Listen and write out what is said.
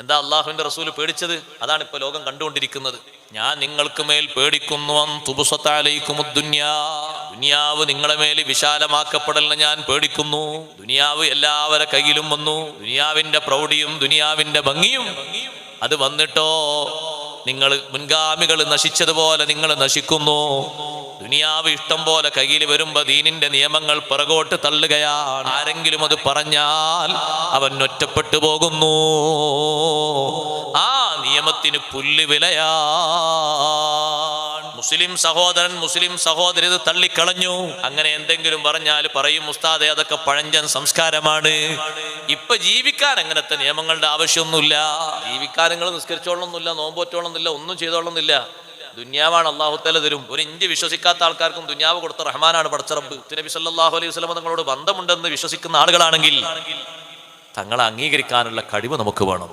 എന്താ അള്ളാഹുവിന്റെ റസൂൽ പേടിച്ചത്? അതാണ് ഇപ്പൊ ലോകം കണ്ടുകൊണ്ടിരിക്കുന്നത്. ഞാൻ നിങ്ങൾക്ക് മേൽ പേടിക്കുന്നു. ദുനിയാവ് നിങ്ങളെ മേൽ വിശാലമാക്കപ്പെടലിന് ഞാൻ പേടിക്കുന്നു. ദുനിയാവ് എല്ലാവരെ കയ്യിലും വന്നു. ദുനിയാവിന്റെ പ്രൗഢിയും ദുനിയാവിന്റെ ഭംഗിയും അത് വന്നിട്ടോ? നിങ്ങൾ മുൻഗാമികൾ നശിച്ചതുപോലെ നിങ്ങൾ നശിക്കുന്നു. ദുനിയാവ് ഇഷ്ടം പോലെ കയ്യിൽ വരുമ്പോ ദീനിന്റെ നിയമങ്ങൾ പിറകോട്ട് തള്ളുകയാണ്. ആരെങ്കിലും അത് പറഞ്ഞാൽ അവൻ ഒറ്റപ്പെട്ടു പോകുന്നു. ആ നിയമത്തിന് പുല്ല് വിലയാ മുസ്ലിം സഹോദരൻ മുസ്ലിം സഹോദരി ഇത് തള്ളിക്കളഞ്ഞു. അങ്ങനെ എന്തെങ്കിലും പറഞ്ഞാൽ പറയും ഉസ്താദെ അതൊക്കെ പഴഞ്ചൻ സംസ്കാരമാണ്. ഇപ്പൊ ജീവിക്കാൻ അങ്ങനത്തെ നിയമങ്ങളുടെ ആവശ്യമൊന്നുമില്ല. ജീവിക്കാൻ നിങ്ങൾ നിസ്കരിച്ചോളണമെന്നില്ല നോമ്പോറ്റോളണമെന്നില്ല ഒന്നും ചെയ്തോളണമെന്നില്ല. ദുന്യാവാണ് അള്ളാഹുത്തല തരും. ഒരു ഇഞ്ച് വിശ്വസിക്കാത്ത ആൾക്കാർക്കും ദുന്യാവ് കൊടുത്ത റഹ്മാനാണ് പടച്ചറബ് നബി സല്ലല്ലാഹു അലൈഹി വസല്ലം നിങ്ങളോട് ബന്ധമുണ്ടെന്ന് വിശ്വസിക്കുന്ന ആളുകളാണെങ്കിൽ തങ്ങളെ അംഗീകരിക്കാനുള്ള കഴിവ് നമുക്ക് വേണം.